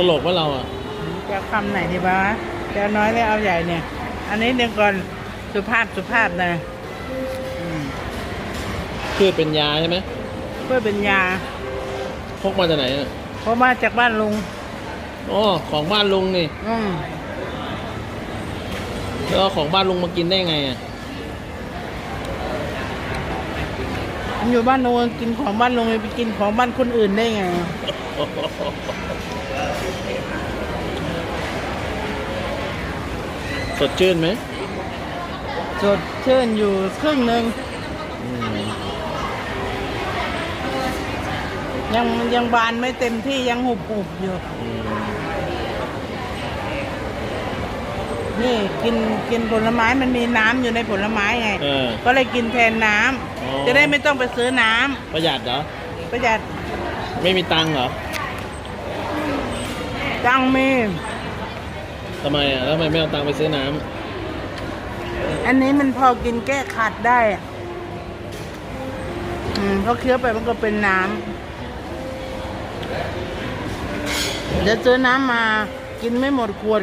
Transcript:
ตลกว่าเราอะจะเอาคำไหนดีบ้าจะเอาน้อยแล้วเอาใหญ่เนี่ย อันนี้เดี๋ยวก่อนสุภาพสุภาพนะอืมพืชเป็นยาใช่ไหมเพื่อเป็นยาพกมาจากไหนอะเพราะมาจากบ้านลุงอ๋อของบ้านลุงนี่อืมแล้วเอาของบ้านลุงมากินได้ไงอะผมอยู่บ้านลุงกินของบ้านลุงไปกินของบ้านคนอื่นได้ไง สดชื่นไหมสดชื่นอยู่ครึ่งหนึ่งอืมยังยังบานไม่เต็มที่ยังหุบหุบอยู่อืมนี่กินกินผลไม้มันมีน้ำอยู่ในผลไม้ไง เออ ก็เลยกินแทนน้ำอ๋อ จะได้ไม่ต้องไปซื้อน้ำประหยัดเหรอ ประหยัดไม่มีตังค์เหรอจังมี ทำไมอะแล้วทำไมไม่เอาตังค์ไปซื้อน้อันนี้มันพอกินแก้ขัดได้อะอืมเพราะเคี้ยวไปมันก็เป็นน้ำเดี๋ยวซื้อน้ำมากินไม่หมดขวด